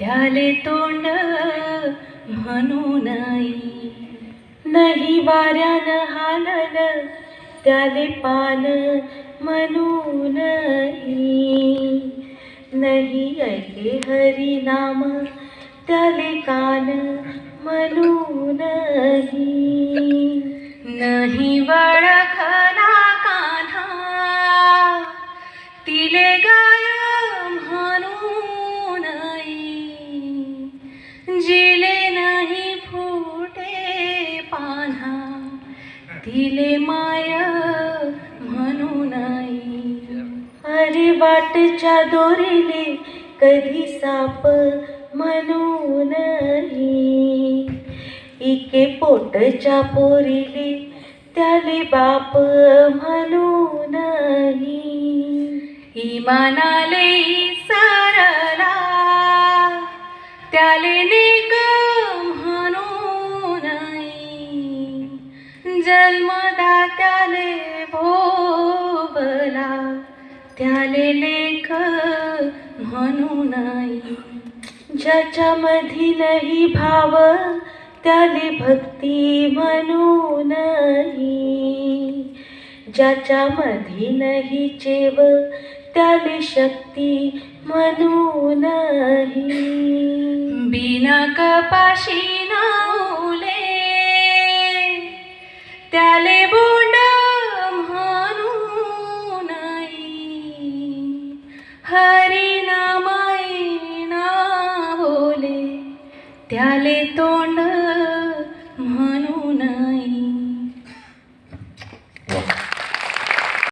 त्याले तोंड म्हणू नाही नाही वाऱ्यानं हालल त्याले पान म्हणू नाही नाही ऐके हरी नाम त्याले कान म्हणू नाही नाही जिले नाही फुटे पाना तिले माय म्हणू नाही अरे वाटच्या दोरीले कधी साप म्हणू नाही इके पोटच्या पोरीले त्याले बाप म्हणू नाही इमानाले सारला त्याले ने जन्मदात्याले जन्मदा त्याले भोबला त्याले लेख म्हणू नाही ज्याच्या मधी नाही भाव त्याले भक्ती म्हणू नाही ज्याच्या मधी नाही चेव त्याले शक्ती म्हणू नाही बिना कपाशी हरी नामाई बोले त्याले तोंड म्हणून